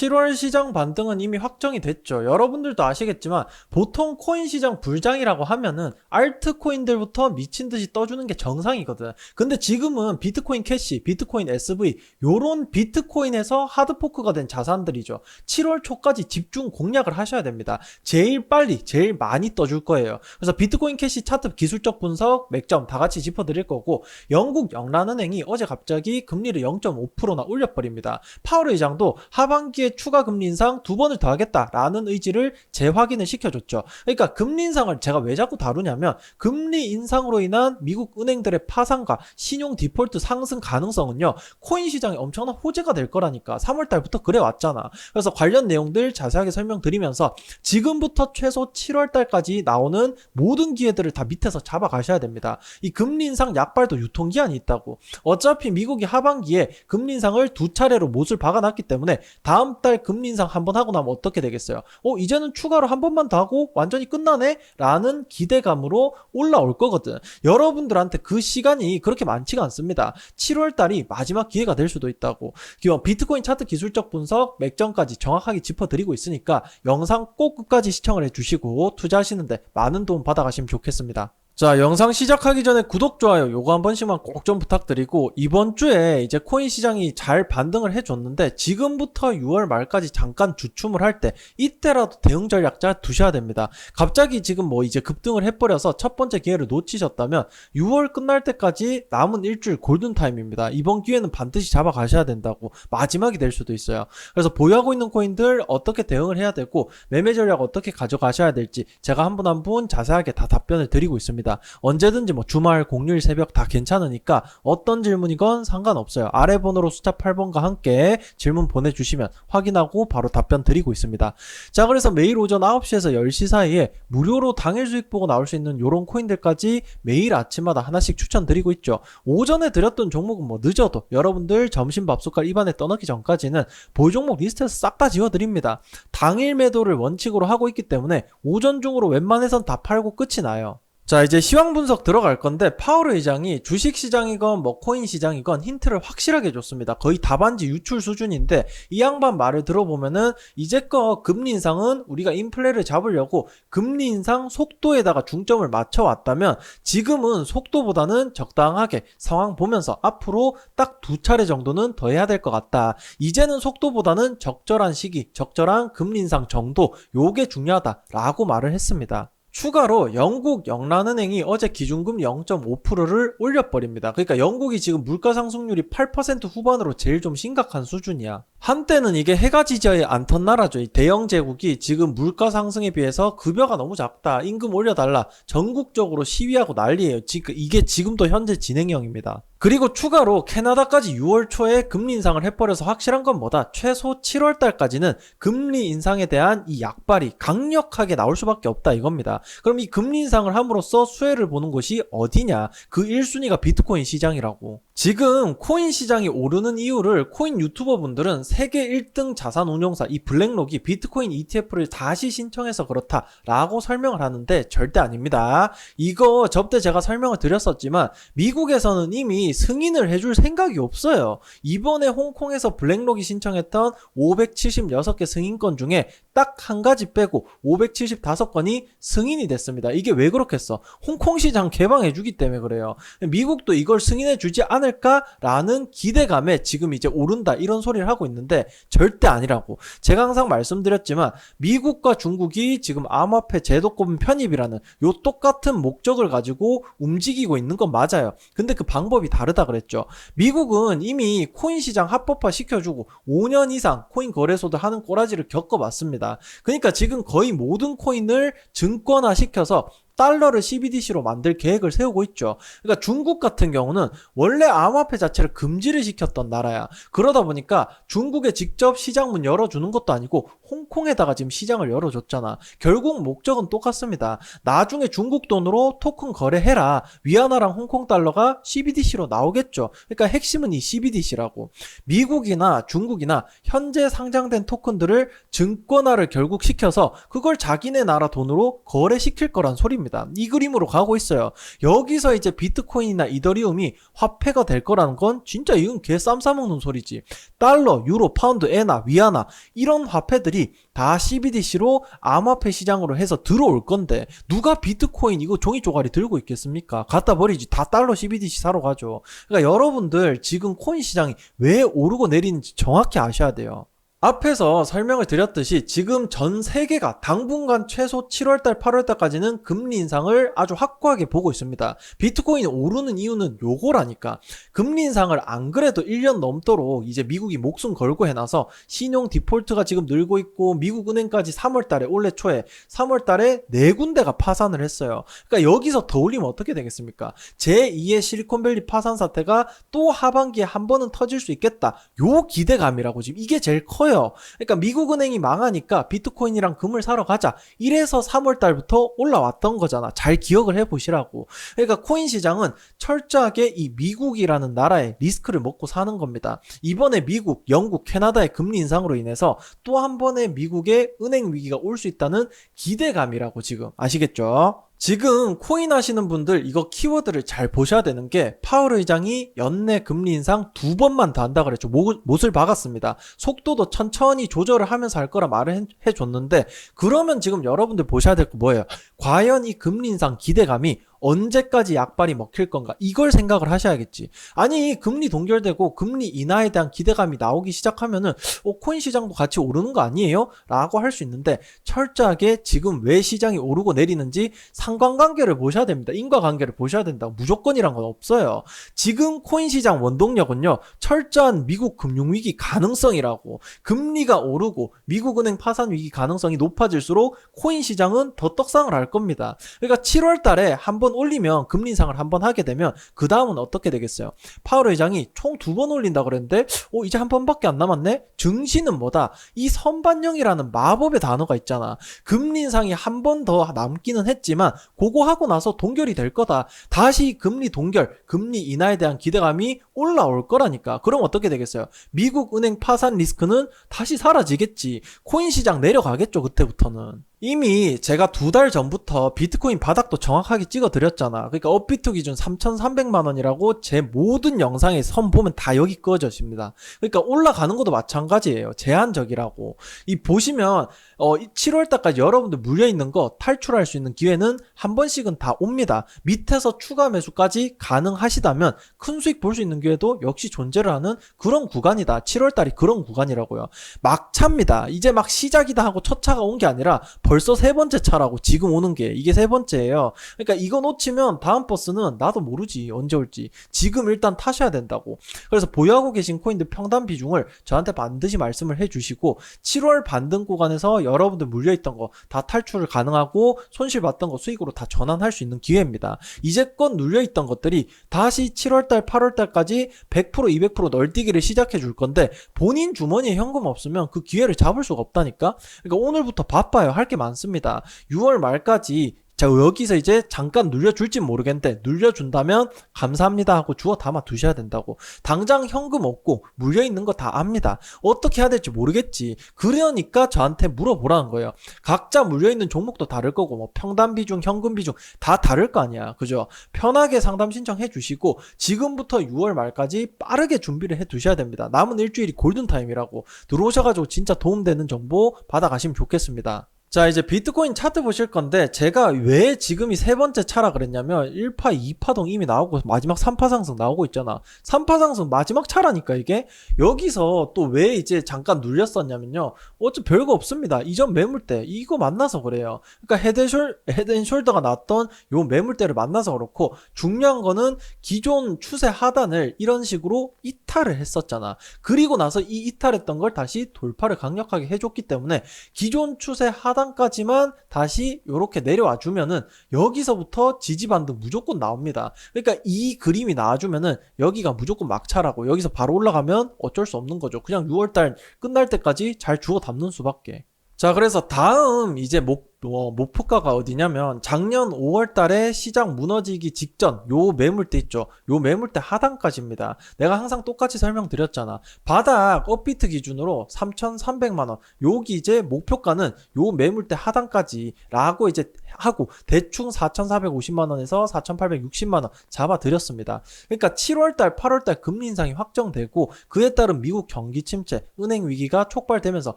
7월 시장 반등은 이미 확정이 됐죠. 여러분들도 아시겠지만 보통 코인 시장 불장이라고 하면은 알트코인들부터 미친 듯이 떠주는 게 정상이거든. 근데 지금은 비트코인 캐시, 비트코인 SV 요런 비트코인에서 하드포크가 된 자산들이죠. 7월 초까지 집중 공략을 하셔야 됩니다. 제일 빨리, 제일 많이 떠줄 거예요. 그래서 비트코인 캐시 차트 기술적 분석, 맥점 다 같이 짚어 드릴 거고 영국 영란은행이 어제 갑자기 금리를 0.5%나 올려 버립니다. 파월 의장도 하반기에 추가 금리 인상 두 번을 더 하겠다라는 의지를 재확인을 시켜줬죠. 그러니까 금리 인상을 제가 왜 자꾸 다루냐면 금리 인상으로 인한 미국 은행들의 파산과 신용 디폴트 상승 가능성은요 코인 시장에 엄청난 호재가 될 거라니까 3월 달부터 그래 왔잖아. 그래서 관련 내용들 자세하게 설명드리면서 지금부터 최소 7월 달까지 나오는 모든 기회들을 다 밑에서 잡아가셔야 됩니다. 이 금리 인상 약발도 유통기한이 있다고. 어차피 미국이 하반기에 금리 인상을 두 차례로 못을 박아놨기 때문에 다음 달 금리 인상 한 번 하고 나면 어떻게 되겠어요? 어, 이제는 추가로 한 번만 더 하고 완전히 끝나네? 라는 기대감으로 올라올 거거든. 여러분들한테 그 시간이 그렇게 많지가 않습니다. 7월 달이 마지막 기회가 될 수도 있다고. 비트코인 차트 기술적 분석, 맥점까지 정확하게 짚어드리고 있으니까 영상 꼭 끝까지 시청을 해주시고 투자하시는데 많은 도움 받아가시면 좋겠습니다. 자, 영상 시작하기 전에 구독, 좋아요 요거 한 번씩만 꼭 좀 부탁드리고 이번 주에 이제 코인 시장이 잘 반등을 해줬는데 지금부터 6월 말까지 잠깐 주춤을 할 때 이때라도 대응 전략 잘 두셔야 됩니다. 갑자기 지금 뭐 이제 급등을 해버려서 첫 번째 기회를 놓치셨다면 6월 끝날 때까지 남은 일주일 골든 타임입니다. 이번 기회는 반드시 잡아가셔야 된다고 마지막이 될 수도 있어요. 그래서 보유하고 있는 코인들 어떻게 대응을 해야 되고 매매 전략 어떻게 가져가셔야 될지 제가 한 분 한 분 자세하게 다 답변을 드리고 있습니다. 언제든지 뭐 주말, 공휴일, 새벽 다 괜찮으니까 어떤 질문이건 상관없어요. 아래 번호로 숫자 8번과 함께 질문 보내주시면 확인하고 바로 답변 드리고 있습니다. 자, 그래서 매일 오전 9시에서 10시 사이에 무료로 당일 수익 보고 나올 수 있는 요런 코인들까지 매일 아침마다 하나씩 추천드리고 있죠. 오전에 드렸던 종목은 뭐 늦어도 여러분들 점심 밥숟갈 입안에 떠넣기 전까지는 보유 종목 리스트에서 싹 다 지워드립니다. 당일 매도를 원칙으로 하고 있기 때문에 오전 중으로 웬만해선 다 팔고 끝이 나요. 자, 이제 시황 분석 들어갈 건데 파월 의장이 주식 시장이건 뭐 코인 시장이건 힌트를 확실하게 줬습니다. 거의 답안지 유출 수준인데 이 양반 말을 들어보면은 이제껏 금리 인상은 우리가 인플레를 잡으려고 금리 인상 속도에다가 중점을 맞춰 왔다면 지금은 속도보다는 적당하게 상황 보면서 앞으로 딱 두 차례 정도는 더 해야 될 것 같다. 이제는 속도보다는 적절한 시기, 적절한 금리 인상 정도 요게 중요하다라고 말을 했습니다. 추가로 영국 영란은행이 어제 기준금 0.5%를 올려버립니다. 그러니까 영국이 지금 물가 상승률이 8% 후반으로 제일 좀 심각한 수준이야. 한때는 이게 해가 지져야 않던 나라죠. 이 대영 제국이 지금 물가 상승에 비해서 급여가 너무 작다. 임금 올려달라. 전국적으로 시위하고 난리예요. 지금 이게 지금도 현재 진행형입니다. 그리고 추가로 캐나다까지 6월 초에 금리 인상을 해버려서 확실한 건 뭐다? 최소 7월 달까지는 금리 인상에 대한 이 약발이 강력하게 나올 수밖에 없다 이겁니다. 그럼 이 금리 인상을 함으로써 수혜를 보는 곳이 어디냐? 그 1순위가 비트코인 시장이라고. 지금 코인 시장이 오르는 이유를 코인 유튜버 분들은 세계 1등 자산 운용사 이 블랙록이 비트코인 ETF를 다시 신청해서 그렇다라고 설명을 하는데 절대 아닙니다. 이거 접대 제가 설명을 드렸었지만 미국에서는 이미 승인을 해줄 생각이 없어요. 이번에 홍콩에서 블랙록이 신청했던 576개 승인권 중에 딱 한 가지 빼고 575건이 승인이 됐습니다. 이게 왜 그렇겠어? 홍콩 시장 개방해주기 때문에 그래요. 미국도 이걸 승인해주지 않을까라는 기대감에 지금 이제 오른다 이런 소리를 하고 있는 데 절대 아니라고. 제가 항상 말씀드렸지만 미국과 중국이 지금 암호화폐 제도권 편입이라는 요 똑같은 목적을 가지고 움직이고 있는 건 맞아요. 근데 그 방법이 다르다 그랬죠. 미국은 이미 코인 시장 합법화 시켜주고 5년 이상 코인 거래소들 하는 꼬라지를 겪어봤습니다. 그러니까 지금 거의 모든 코인을 증권화 시켜서 달러를 CBDC로 만들 계획을 세우고 있죠. 그러니까 중국 같은 경우는 원래 암호화폐 자체를 금지를 시켰던 나라야. 그러다 보니까 중국에 직접 시장 문 열어주는 것도 아니고 홍콩에다가 지금 시장을 열어줬잖아. 결국 목적은 똑같습니다. 나중에 중국 돈으로 토큰 거래해라. 위안화랑 홍콩 달러가 CBDC로 나오겠죠. 그러니까 핵심은 이 CBDC라고. 미국이나 중국이나 현재 상장된 토큰들을 증권화를 결국 시켜서 그걸 자기네 나라 돈으로 거래시킬 거란 소리입니다. 겁니다. 이 그림으로 가고 있어요. 여기서 이제 비트코인이나 이더리움이 화폐가 될 거라는 건 진짜 이건 개쌈 싸먹는 소리지. 달러, 유로, 파운드, 에나, 위아나 이런 화폐들이 다 CBDC로 암호화폐 시장으로 해서 들어올 건데 누가 비트코인 이거 종이 쪼가리 들고 있겠습니까? 갖다 버리지. 다 달러 CBDC 사러 가죠. 그러니까 여러분들 지금 코인 시장이 왜 오르고 내리는지 정확히 아셔야 돼요. 앞에서 설명을 드렸듯이 지금 전 세계가 당분간 최소 7월달, 8월달까지는 금리 인상을 아주 확고하게 보고 있습니다. 비트코인이 오르는 이유는 요거라니까. 금리 인상을 안 그래도 1년 넘도록 이제 미국이 목숨 걸고 해놔서 신용 디폴트가 지금 늘고 있고 미국 은행까지 3월달에 올해 초에 3월달에 네 군데가 파산을 했어요. 그러니까 여기서 더 올리면 어떻게 되겠습니까? 제2의 실리콘밸리 파산 사태가 또 하반기에 한 번은 터질 수 있겠다. 요 기대감이라고 지금 이게 제일 커요. 그러니까 미국 은행이 망하니까 비트코인이랑 금을 사러 가자. 이래서 3월 달부터 올라왔던 거잖아. 잘 기억을 해 보시라고. 그러니까 코인 시장은 철저하게 이 미국이라는 나라의 리스크를 먹고 사는 겁니다. 이번에 미국, 영국, 캐나다의 금리 인상으로 인해서 또 한 번의 미국의 은행 위기가 올 수 있다는 기대감이라고 지금 아시겠죠? 지금 코인 하시는 분들 이거 키워드를 잘 보셔야 되는 게 파월 의장이 연내 금리 인상 두 번만 더 한다 그랬죠. 못, 못을 박았습니다. 속도도 천천히 조절을 하면서 할 거라 말을 해, 해줬는데 그러면 지금 여러분들 보셔야 될 거 뭐예요? 과연 이 금리 인상 기대감이 언제까지 약발이 먹힐 건가? 이걸 생각을 하셔야겠지. 아니, 금리 동결되고 금리 인하에 대한 기대감이 나오기 시작하면은, 어, 코인 시장도 같이 오르는 거 아니에요? 라고 할 수 있는데, 철저하게 지금 왜 시장이 오르고 내리는지 상관관계를 보셔야 됩니다. 인과관계를 보셔야 된다. 무조건이란 건 없어요. 지금 코인 시장 원동력은요, 철저한 미국 금융위기 가능성이라고. 금리가 오르고 미국 은행 파산 위기 가능성이 높아질수록 코인 시장은 더 떡상을 할 겁니다. 그러니까 7월 달에 한번 올리면 금리 인상을 한 번 하게 되면 그 다음은 어떻게 되겠어요? 파월 의장이 총 두 번 올린다 그랬는데 어 이제 한 번밖에 안 남았네? 증시는 뭐다? 이 선반영이라는 마법의 단어가 있잖아. 금리 인상이 한 번 더 남기는 했지만 그거 하고 나서 동결이 될 거다. 다시 금리 동결, 금리 인하에 대한 기대감이 올라올 거라니까. 그럼 어떻게 되겠어요? 미국 은행 파산 리스크는 다시 사라지겠지. 코인 시장 내려가겠죠, 그때부터는. 이미 제가 두 달 전부터 비트코인 바닥도 정확하게 찍어 드렸잖아. 그러니까 업비트 기준 3,300만 원이라고 제 모든 영상에 선 보면 다 여기 꺼져집니다. 그러니까 올라가는 것도 마찬가지예요. 제한적이라고. 이 보시면 어 7월 달까지 여러분들 물려 있는 거 탈출할 수 있는 기회는 한 번씩은 다 옵니다. 밑에서 추가 매수까지 가능하시다면 큰 수익 볼 수 있는 기회도 역시 존재를 하는 그런 구간이다. 7월 달이 그런 구간이라고요. 막차입니다. 이제 막 시작이다 하고 첫 차가 온 게 아니라 벌써 세 번째 차라고 지금 오는 게 이게 세 번째예요. 그러니까 이거 놓치면 다음 버스는 나도 모르지 언제 올지 지금 일단 타셔야 된다고. 그래서 보유하고 계신 코인들 평단 비중을 저한테 반드시 말씀을 해주시고 7월 반등 구간에서 여러분들 물려있던 거 다 탈출을 가능하고 손실 봤던 거 수익으로 다 전환할 수 있는 기회입니다. 이제껏 눌려있던 것들이 다시 7월달, 8월달까지 100% 200% 널뛰기를 시작해 줄 건데 본인 주머니에 현금 없으면 그 기회를 잡을 수가 없다니까. 그러니까 오늘부터 바빠요. 할게 많습니다. 6월 말까지 자, 여기서 이제 잠깐 눌려줄지 모르겠는데, 눌려준다면 감사합니다 하고 주워 담아 두셔야 된다고. 당장 현금 없고, 물려있는 거 다 압니다. 어떻게 해야 될지 모르겠지. 그러니까 저한테 물어보라는 거예요. 각자 물려있는 종목도 다를 거고, 뭐, 평단 비중, 현금 비중, 다 다를 거 아니야. 그죠? 편하게 상담 신청해 주시고, 지금부터 6월 말까지 빠르게 준비를 해 두셔야 됩니다. 남은 일주일이 골든타임이라고. 들어오셔가지고 진짜 도움되는 정보 받아가시면 좋겠습니다. 자, 이제 비트코인 차트 보실 건데, 제가 왜 지금이 세 번째 차라 그랬냐면, 1파, 2파동 이미 나오고, 마지막 3파 상승 나오고 있잖아. 3파 상승 마지막 차라니까, 이게. 여기서 또 왜 이제 잠깐 눌렸었냐면요. 어째 별거 없습니다. 이전 매물대, 이거 만나서 그래요. 그러니까 헤드숄, 헤드앤숄더가 났던 요 매물대를 만나서 그렇고, 중요한 거는 기존 추세 하단을 이런 식으로 이탈을 했었잖아. 그리고 나서 이 이탈했던 걸 다시 돌파를 강력하게 해줬기 때문에, 기존 추세 하단 하단까지만 다시 이렇게 내려와 주면은 여기서부터 지지 반등 무조건 나옵니다. 그러니까 이 그림이 나와주면은 여기가 무조건 막차라고 여기서 바로 올라가면 어쩔 수 없는 거죠. 그냥 6월달 끝날 때까지 잘 주워 담는 수밖에. 자, 그래서 다음 이제 목 어, 목표가가 어디냐면 작년 5월 달에 시장 무너지기 직전 요 매물대 있죠. 요 매물대 하단까지입니다. 내가 항상 똑같이 설명드렸잖아. 바닥 업비트 기준으로 3,300만 원. 여기 이제 목표가는 요 매물대 하단까지라고 이제 하고 대충 4,450만 원에서 4,860만 원 잡아 드렸습니다. 그러니까 7월 달, 8월 달 금리 인상이 확정되고 그에 따른 미국 경기 침체, 은행 위기가 촉발되면서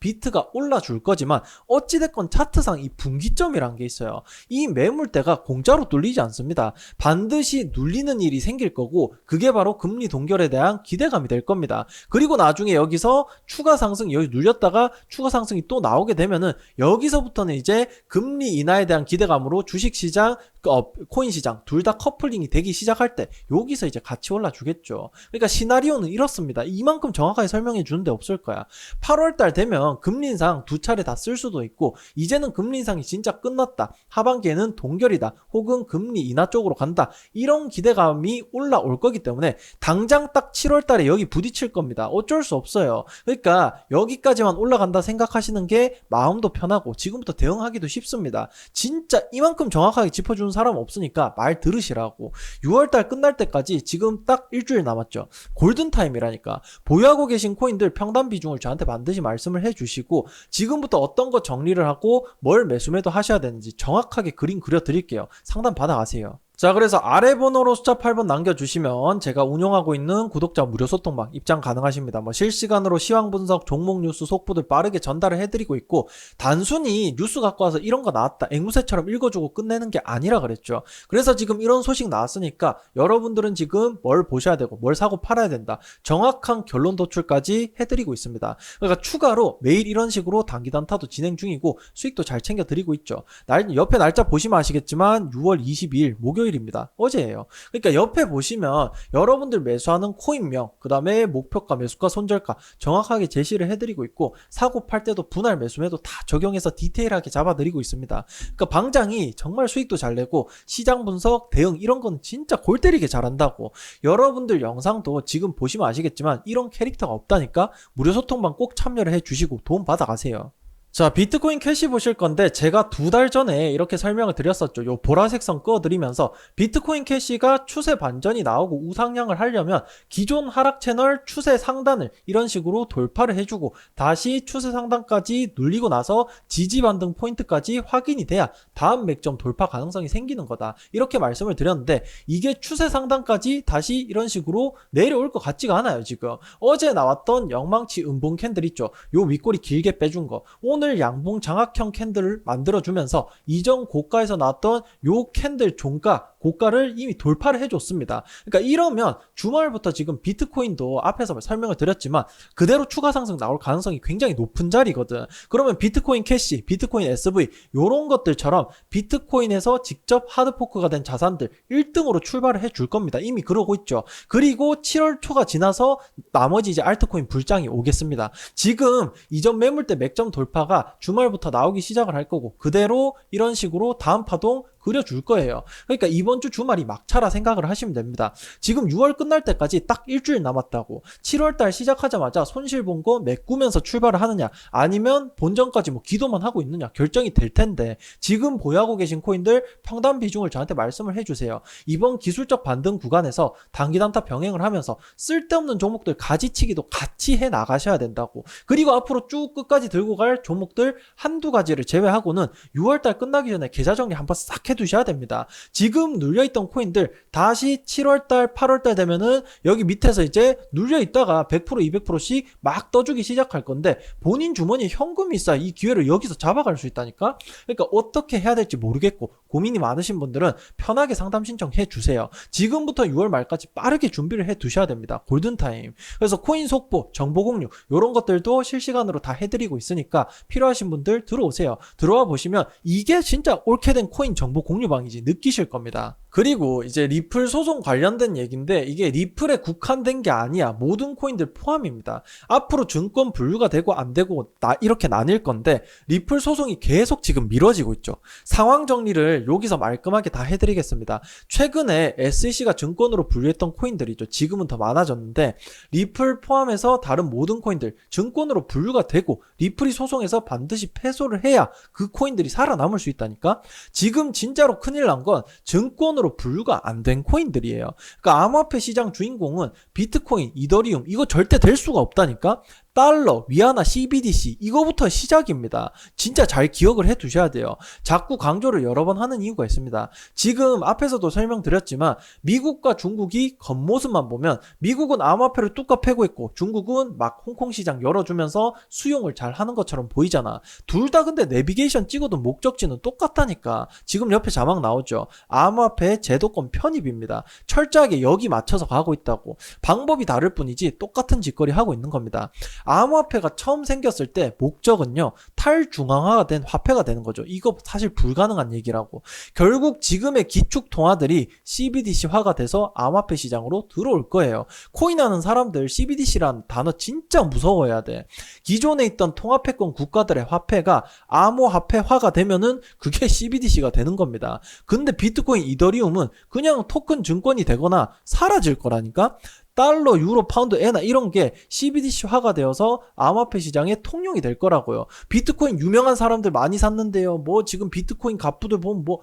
비트가 올라줄 거지만 어찌 됐건 차트상 이 분기점이란 게 있어요. 이 매물대가 공짜로 뚫리지 않습니다. 반드시 눌리는 일이 생길 거고 그게 바로 금리 동결에 대한 기대감이 될 겁니다. 그리고 나중에 여기서 추가 상승 여기 눌렸다가 추가 상승이 또 나오게 되면은 여기서부터는 이제 금리 인하에 대한 기대감으로 주식 시장 어, 코인 시장 둘 다 커플링이 되기 시작할 때 여기서 이제 같이 올라주겠죠. 그러니까 시나리오는 이렇습니다. 이만큼 정확하게 설명해 주는데 없을 거야. 8월 달 되면 금리 인상 두 차례 다 쓸 수도 있고 이제는 금리 인상이 진짜 끝났다. 하반기에는 동결이다. 혹은 금리 인하 쪽으로 간다. 이런 기대감이 올라올 거기 때문에 당장 딱 7월 달에 여기 부딪힐 겁니다. 어쩔 수 없어요. 그러니까 여기까지만 올라간다 생각하시는 게 마음도 편하고 지금부터 대응하기도 쉽습니다. 진짜 이만큼 정확하게 짚어주는 사람 없으니까 말 들으시라고. 6월달 끝날 때까지 지금 딱 일주일 남았죠. 골든타임이라니까. 보유하고 계신 코인들 평단 비중을 저한테 반드시 말씀을 해주시고 지금부터 어떤 거 정리를 하고 뭘 매수매도 하셔야 되는지 정확하게 그림 그려드릴게요. 상담 받아가세요. 자, 그래서 아래 번호로 숫자 8번 남겨주시면 제가 운영하고 있는 구독자 무료 소통방 입장 가능하십니다. 뭐 실시간으로 시황 분석, 종목 뉴스 속보들 빠르게 전달을 해드리고 있고 단순히 뉴스 갖고 와서 이런 거 나왔다. 앵무새처럼 읽어주고 끝내는 게 아니라 그랬죠. 그래서 지금 이런 소식 나왔으니까 여러분들은 지금 뭘 보셔야 되고 뭘 사고 팔아야 된다. 정확한 결론 도출까지 해드리고 있습니다. 그러니까 추가로 매일 이런 식으로 단기 단타도 진행 중이고 수익도 잘 챙겨 드리고 있죠. 날, 옆에 날짜 보시면 아시겠지만 6월 22일 목요일 일입니다. 어제예요. 그러니까 옆에 보시면 여러분들 매수하는 코인명, 그 다음에 목표가, 매수가, 손절가 정확하게 제시를 해드리고 있고 사고 팔 때도 분할 매수매도 다 적용해서 디테일하게 잡아드리고 있습니다. 그러니까 방장이 정말 수익도 잘 내고 시장 분석, 대응 이런 건 진짜 골 때리게 잘한다고. 여러분들 영상도 지금 보시면 아시겠지만 이런 캐릭터가 없다니까 무료 소통방 꼭 참여를 해주시고 도움 받아가세요. 자, 비트코인 캐시 보실 건데 제가 두 달 전에 이렇게 설명을 드렸었죠. 요 보라색 선 꺼드리면서 비트코인 캐시가 추세 반전이 나오고 우상향을 하려면 기존 하락 채널 추세 상단을 이런 식으로 돌파를 해주고 다시 추세 상단까지 눌리고 나서 지지 반등 포인트까지 확인이 돼야 다음 맥점 돌파 가능성이 생기는 거다. 이렇게 말씀을 드렸는데 이게 추세 상단까지 다시 이런 식으로 내려올 것 같지가 않아요, 지금. 어제 나왔던 영망치 음봉 캔들 있죠. 요 윗꼬리 길게 빼준 거. 오늘 오늘 양봉 장악형 캔들을 만들어주면서 이전 고가에서 나왔던 요 캔들 종가 고가를 이미 돌파를 해줬습니다. 그러니까 이러면 주말부터 지금 비트코인도 앞에서 설명을 드렸지만 그대로 추가 상승 나올 가능성이 굉장히 높은 자리거든. 그러면 비트코인 캐시, 비트코인 SV 요런 것들처럼 비트코인에서 직접 하드포크가 된 자산들 1등으로 출발을 해줄 겁니다. 이미 그러고 있죠. 그리고 7월 초가 지나서 나머지 이제 알트코인 불장이 오겠습니다. 지금 이전 매물대 맥점 돌파가 주말부터 나오기 시작을 할 거고 그대로 이런 식으로 다음 파동 그려줄 거예요. 그러니까 이번 주 주말이 막차라 생각을 하시면 됩니다. 지금 6월 끝날 때까지 딱 일주일 남았다고. 7월 달 시작하자마자 손실 본 거 메꾸면서 출발을 하느냐 아니면 본전까지 뭐 기도만 하고 있느냐 결정이 될 텐데 지금 보유하고 계신 코인들 평단 비중을 저한테 말씀을 해주세요. 이번 기술적 반등 구간에서 단기 단타 병행을 하면서 쓸데없는 종목들 가지치기도 같이 해 나가셔야 된다고. 그리고 앞으로 쭉 끝까지 들고 갈 종목들 한두 가지를 제외하고는 6월 달 끝나기 전에 계좌 정리 한번 싹 해 두셔야 됩니다. 지금 눌려있던 코인들 다시 7월달, 8월달 되면은 여기 밑에서 이제 눌려있다가 100% 200%씩 막 떠주기 시작할 건데 본인 주머니에 현금이 있어야 이 기회를 여기서 잡아갈 수 있다니까? 그러니까 어떻게 해야 될지 모르겠고 고민이 많으신 분들은 편하게 상담 신청해 주세요. 지금부터 6월 말까지 빠르게 준비를 해 두셔야 됩니다. 골든타임. 그래서 코인 속보, 정보 공유 이런 것들도 실시간으로 다 해드리고 있으니까 필요하신 분들 들어오세요. 들어와 보시면 이게 진짜 옳게 된 코인 정보 공유 방이지 느끼실 겁니다. 그리고 이제 리플 소송 관련된 얘기인데 이게 리플에 국한된 게 아니야. 모든 코인들 포함입니다. 앞으로 증권 분류가 되고 안 되고 나 이렇게 나뉠 건데 리플 소송이 계속 지금 미뤄지고 있죠. 상황 정리를 여기서 말끔하게 다 해드리겠습니다. 최근에 SEC가 증권으로 분류했던 코인들이죠. 지금은 더 많아졌는데 리플 포함해서 다른 모든 코인들 증권으로 분류가 되고 리플이 소송에서 반드시 패소를 해야 그 코인들이 살아남을 수 있다니까. 지금 진짜로 큰일 난 건 증권으로 분류가 안 된 코인들이에요. 그러니까 암호화폐 시장 주인공은 비트코인, 이더리움 이거 절대 될 수가 없다니까. 달러, 위아나, CBDC 이거부터 시작입니다. 진짜 잘 기억을 해 두셔야 돼요. 자꾸 강조를 여러 번 하는 이유가 있습니다. 지금 앞에서도 설명드렸지만 미국과 중국이 겉모습만 보면 미국은 암호화폐를 뚝까 패고 있고 중국은 막 홍콩 시장 열어주면서 수용을 잘 하는 것처럼 보이잖아. 둘 다 근데 내비게이션 찍어둔 목적지는 똑같다니까. 지금 옆에 자막 나오죠. 암호화폐 제도권 편입입니다. 철저하게 여기 맞춰서 가고 있다고. 방법이 다를 뿐이지 똑같은 짓거리 하고 있는 겁니다. 암호화폐가 처음 생겼을 때 목적은요 탈중앙화가 된 화폐가 되는 거죠. 이거 사실 불가능한 얘기라고. 결국 지금의 기축 통화들이 CBDC화가 돼서 암호화폐 시장으로 들어올 거예요. 코인하는 사람들 CBDC란 단어 진짜 무서워해야 돼. 기존에 있던 통화패권 국가들의 화폐가 암호화폐화가 되면은 그게 CBDC가 되는 겁니다. 근데 비트코인, 이더리움은 그냥 토큰 증권이 되거나 사라질 거라니까. 달러, 유로, 파운드, 에나 이런 게 CBDC화가 되어서 암호화폐 시장의 통용이 될 거라고요. 비트코인 유명한 사람들 많이 샀는데요. 뭐 지금 비트코인 갑부들 보면 뭐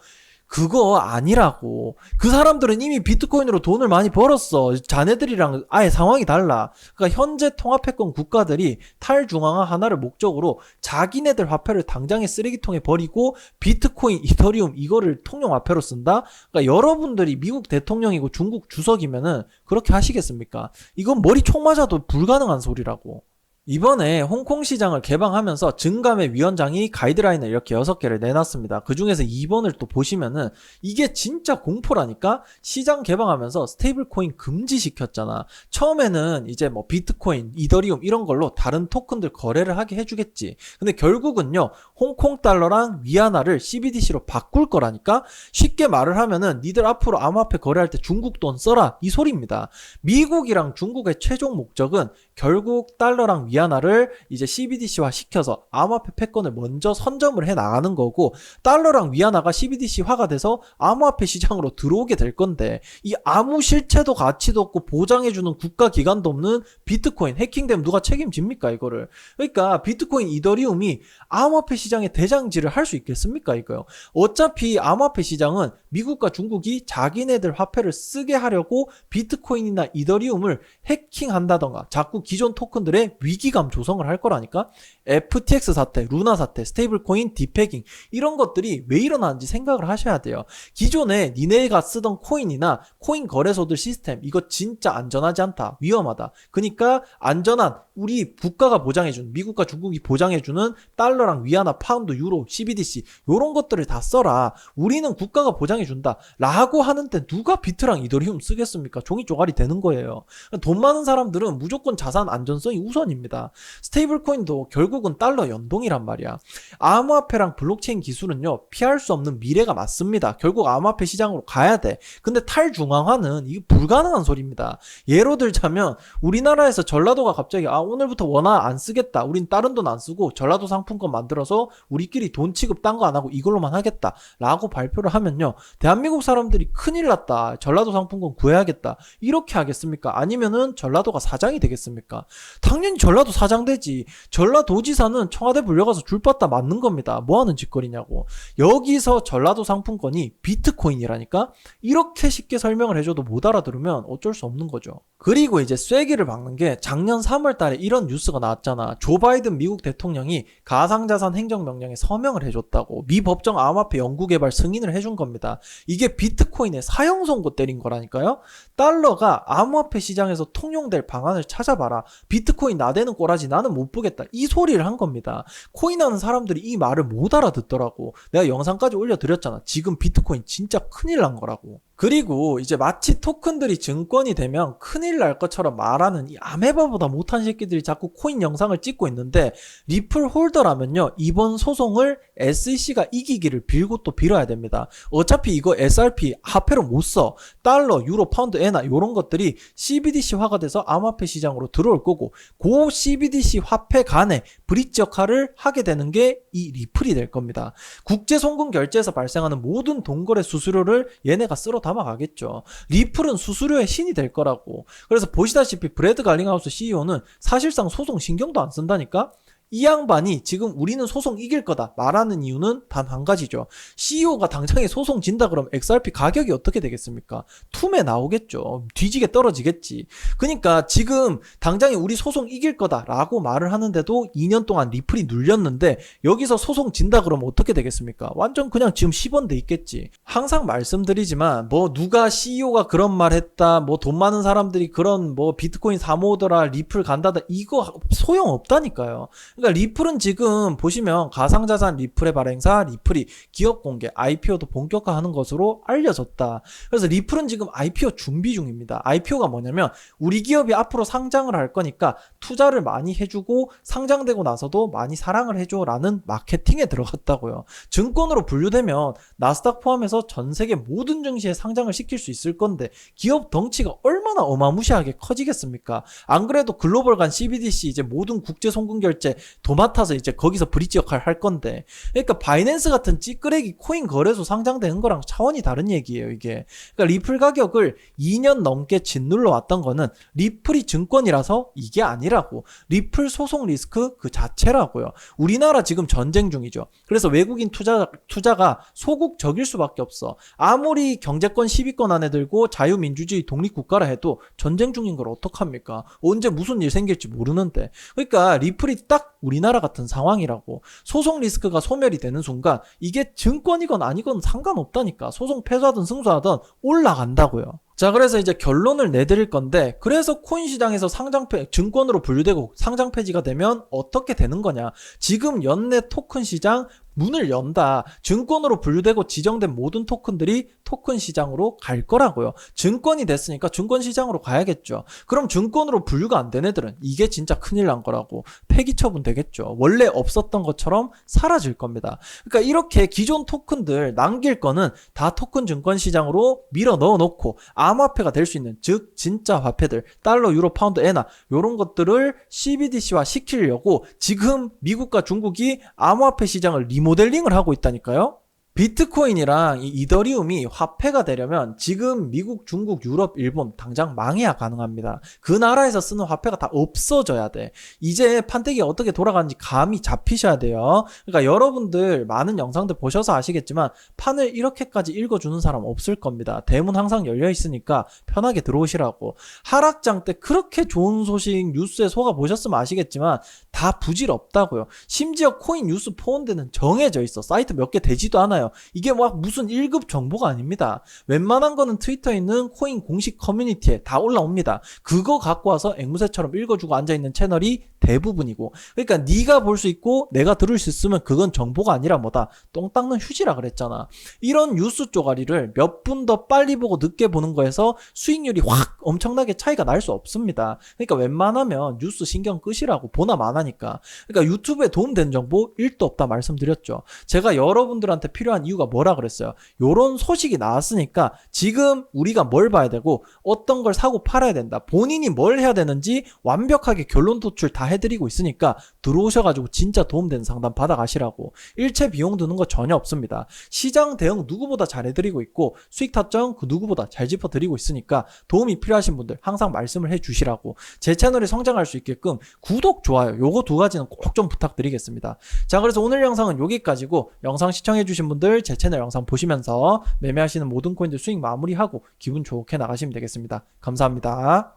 그거 아니라고. 그 사람들은 이미 비트코인으로 돈을 많이 벌었어. 자네들이랑 아예 상황이 달라. 그러니까 현재 통화패권 국가들이 탈중앙화 하나를 목적으로 자기네들 화폐를 당장에 쓰레기통에 버리고 비트코인, 이더리움 이거를 통용 화폐로 쓴다? 그러니까 여러분들이 미국 대통령이고 중국 주석이면은 그렇게 하시겠습니까? 이건 머리 총 맞아도 불가능한 소리라고. 이번에 홍콩 시장을 개방하면서 증감의 위원장이 가이드라인을 이렇게 6개를 내놨습니다. 그 중에서 2번을 또 보시면은 이게 진짜 공포라니까 시장 개방하면서 스테이블 코인 금지시켰잖아. 처음에는 이제 뭐 비트코인, 이더리움 이런 걸로 다른 토큰들 거래를 하게 해주겠지. 근데 결국은요, 홍콩 달러랑 위안화를 CBDC로 바꿀 거라니까 쉽게 말을 하면은 니들 앞으로 암호화폐 거래할 때 중국 돈 써라. 이 소리입니다. 미국이랑 중국의 최종 목적은 결국 달러랑 위안화를 이제 CBDC화 시켜서 암호화폐 패권을 먼저 선점을 해 나가는 거고 달러랑 위안화가 CBDC화가 돼서 암호화폐 시장으로 들어오게 될 건데 이 아무 실체도 가치도 없고 보장해주는 국가 기관도 없는 비트코인 해킹되면 누가 책임집니까 이거를? 그러니까 비트코인 이더리움이 암호화폐 시장의 대장질을 할수 있겠습니까 이거요? 어차피 암호화폐 시장은 미국과 중국이 자기네들 화폐를 쓰게 하려고 비트코인이나 이더리움을 해킹한다던가 자꾸 기존 토큰들의 위기감 조성을 할 거라니까 FTX 사태, 루나 사태, 스테이블코인 디패깅 이런 것들이 왜 일어나는지 생각을 하셔야 돼요. 기존에 니네가 쓰던 코인이나 코인 거래소들 시스템 이거 진짜 안전하지 않다. 위험하다. 그러니까 안전한 우리 국가가 보장해주는 미국과 중국이 보장해주는 달러랑 위안화, 파운드, 유로, CBDC 이런 것들을 다 써라. 우리는 국가가 보장해준다. 라고 하는데 누가 비트랑 이더리움 쓰겠습니까? 종이 쪼가리 되는 거예요. 돈 많은 사람들은 무조건 자산 안전성이 우선입니다. 스테이블 코인도 결국은 달러 연동이란 말이야. 암호화폐랑 블록체인 기술은요, 피할 수 없는 미래가 맞습니다. 결국 암호화폐 시장으로 가야 돼. 근데 탈중앙화는 이게 불가능한 소리입니다. 예로 들자면 우리나라에서 전라도가 갑자기 아 오늘부터 원화 안 쓰겠다. 우린 다른 돈 안 쓰고 전라도 상품권 만들어서 우리끼리 돈 취급 딴 거 안 하고 이걸로만 하겠다. 라고 발표를 하면요. 대한민국 사람들이 큰일 났다. 전라도 상품권 구해야겠다. 이렇게 하겠습니까? 아니면은 전라도가 사장이 되겠습니까? 당연히 전라도 사장 되지. 전라도지사는 청와대 불려가서 줄 받다 맞는 겁니다. 뭐 하는 짓거리냐고. 여기서 전라도 상품권이 비트코인이라니까? 이렇게 쉽게 설명을 해줘도 못 알아들으면 어쩔 수 없는 거죠. 그리고 이제 쐐기를 박는 게 작년 3월 달에 이런 뉴스가 나왔잖아. 조 바이든 미국 대통령이 가상자산 행정명령에 서명을 해줬다고. 미 법정 암호화폐 연구개발 승인을 해준 겁니다. 이게 비트코인의 사형 선고 때린 거라니까요. 달러가 암호화폐 시장에서 통용될 방안을 찾아봐라. 비트코인 나대는 꼬라지 나는 못 보겠다. 이 소리를 한 겁니다. 코인하는 사람들이 이 말을 못 알아듣더라고. 내가 영상까지 올려드렸잖아. 지금 비트코인 진짜 큰일 난 거라고. 그리고 이제 마치 토큰들이 증권이 되면 큰일 날 것처럼 말하는 이 아메바보다 못한 새끼들이 자꾸 코인 영상을 찍고 있는데 리플 홀더라면요 이번 소송을 SEC가 이기기를 빌고 또 빌어야 됩니다. 어차피 이거 SRP 화폐로 못 써. 달러, 유로, 파운드, 엔화 이런 것들이 CBDC화가 돼서 암호화폐 시장으로 들어올 거고 그 CBDC 화폐 간에 브릿지 역할을 하게 되는 게 이 리플이 될 겁니다. 국제 송금 결제에서 발생하는 모든 동거래 수수료를 얘네가 쓸어 담아가겠죠. 리플은 수수료의 신이 될 거라고. 그래서 보시다시피 브래드 갈링하우스 CEO는 사실상 소송 신경도 안 쓴다니까. 이 양반이 지금 우리는 소송 이길 거다 말하는 이유는 단 한 가지죠. CEO가 당장에 소송 진다 그러면 XRP 가격이 어떻게 되겠습니까? 툼에 나오겠죠. 뒤지게 떨어지겠지. 그러니까 지금 당장에 우리 소송 이길 거다라고 말을 하는데도 2년 동안 리플이 눌렸는데 여기서 소송 진다 그러면 어떻게 되겠습니까? 완전 그냥 지금 10원 돼 있겠지. 항상 말씀드리지만 뭐 누가 CEO가 그런 말 했다. 뭐 돈 많은 사람들이 그런 뭐 비트코인 사모더라 리플 간다다 이거 소용 없다니까요. 그러니까 리플은 지금 보시면 가상자산 리플의 발행사 리플이 기업 공개 IPO도 본격화하는 것으로 알려졌다. 그래서 리플은 지금 IPO 준비 중입니다. IPO가 뭐냐면 우리 기업이 앞으로 상장을 할 거니까 투자를 많이 해주고 상장되고 나서도 많이 사랑을 해줘라는 마케팅에 들어갔다고요. 증권으로 분류되면 나스닥 포함해서 전 세계 모든 증시에 상장을 시킬 수 있을 건데 기업 덩치가 얼마나 어마무시하게 커지겠습니까? 안 그래도 글로벌 간 CBDC 이제 모든 국제 송금 결제 도맡아서 이제 거기서 브릿지 역할 할 건데. 그러니까 바이낸스 같은 찌끄레기 코인 거래소 상장되는 거랑 차원이 다른 얘기예요 이게. 그러니까 리플 가격을 2년 넘게 짓눌러 왔던 거는 리플이 증권이라서 이게 아니라고. 리플 소송 리스크 그 자체라고요. 우리나라 지금 전쟁 중이죠. 그래서 외국인 투자, 투자가 소국적일 수밖에 없어. 아무리 경제권 10위권 안에 들고 자유민주주의 독립국가라 해도 전쟁 중인 걸 어떡합니까? 언제 무슨 일 생길지 모르는데. 그러니까 리플이 딱 우리나라 같은 상황이라고 소송 리스크가 소멸이 되는 순간 이게 증권이건 아니건 상관없다니까 소송 패소하든 승소하든 올라간다고요. 자, 그래서 이제 결론을 내드릴 건데, 그래서 코인 시장에서 상장폐, 증권으로 분류되고 상장 폐지가 되면 어떻게 되는 거냐. 지금 연내 토큰 시장 문을 연다. 증권으로 분류되고 지정된 모든 토큰들이 토큰 시장으로 갈 거라고요. 증권이 됐으니까 증권 시장으로 가야겠죠. 그럼 증권으로 분류가 안 된 애들은 이게 진짜 큰일 난 거라고 폐기 처분 되겠죠. 원래 없었던 것처럼 사라질 겁니다. 그러니까 이렇게 기존 토큰들 남길 거는 다 토큰 증권 시장으로 밀어 넣어 놓고 암호화폐가 될 수 있는 즉 진짜 화폐들 달러, 유로, 파운드, 엔화 이런 것들을 CBDC화 시키려고 지금 미국과 중국이 암호화폐 시장을 리모델링을 하고 있다니까요. 비트코인이랑 이 이더리움이 화폐가 되려면 지금 미국, 중국, 유럽, 일본 당장 망해야 가능합니다. 그 나라에서 쓰는 화폐가 다 없어져야 돼. 이제 판때기가 어떻게 돌아가는지 감이 잡히셔야 돼요. 그러니까 여러분들 많은 영상들 보셔서 아시겠지만 판을 이렇게까지 읽어주는 사람 없을 겁니다. 대문 항상 열려 있으니까 편하게 들어오시라고. 하락장 때 그렇게 좋은 소식 뉴스에 속아 보셨으면 아시겠지만 다 부질없다고요. 심지어 코인 뉴스 포온데는 정해져 있어. 사이트 몇 개 되지도 않아요. 이게 막 무슨 1급 정보가 아닙니다. 웬만한 거는 트위터에 있는 코인 공식 커뮤니티에 다 올라옵니다. 그거 갖고 와서 앵무새처럼 읽어주고 앉아있는 채널이 대부분이고 그러니까 네가 볼 수 있고 내가 들을 수 있으면 그건 정보가 아니라 뭐다? 똥 닦는 휴지라 그랬잖아. 이런 뉴스 쪼가리를 몇 분 더 빨리 보고 늦게 보는 거에서 수익률이 확 엄청나게 차이가 날 수 없습니다. 그러니까 웬만하면 뉴스 신경 끄시라고 보나 마나니까. 그러니까 유튜브에 도움되는 정보 1도 없다 말씀드렸죠. 제가 여러분들한테 필요한 이유가 뭐라 그랬어요? 요런 소식이 나왔으니까 지금 우리가 뭘 봐야 되고 어떤 걸 사고 팔아야 된다. 본인이 뭘 해야 되는지 완벽하게 결론 도출 다 해드리고 있으니까 들어오셔가지고 진짜 도움되는 상담 받아가시라고. 일체 비용 드는 거 전혀 없습니다. 시장 대응 누구보다 잘 해드리고 있고 수익 타점 그 누구보다 잘 짚어드리고 있으니까 도움이 필요하신 분들 항상 말씀을 해주시라고. 제 채널이 성장할 수 있게끔 구독 좋아요 요거 두 가지는 꼭 좀 부탁드리겠습니다. 자 그래서 오늘 영상은 여기까지고 영상 시청해주신 분들 제 채널 영상 보시면서 매매하시는 모든 코인들 수익 마무리하고 기분 좋게 나가시면 되겠습니다. 감사합니다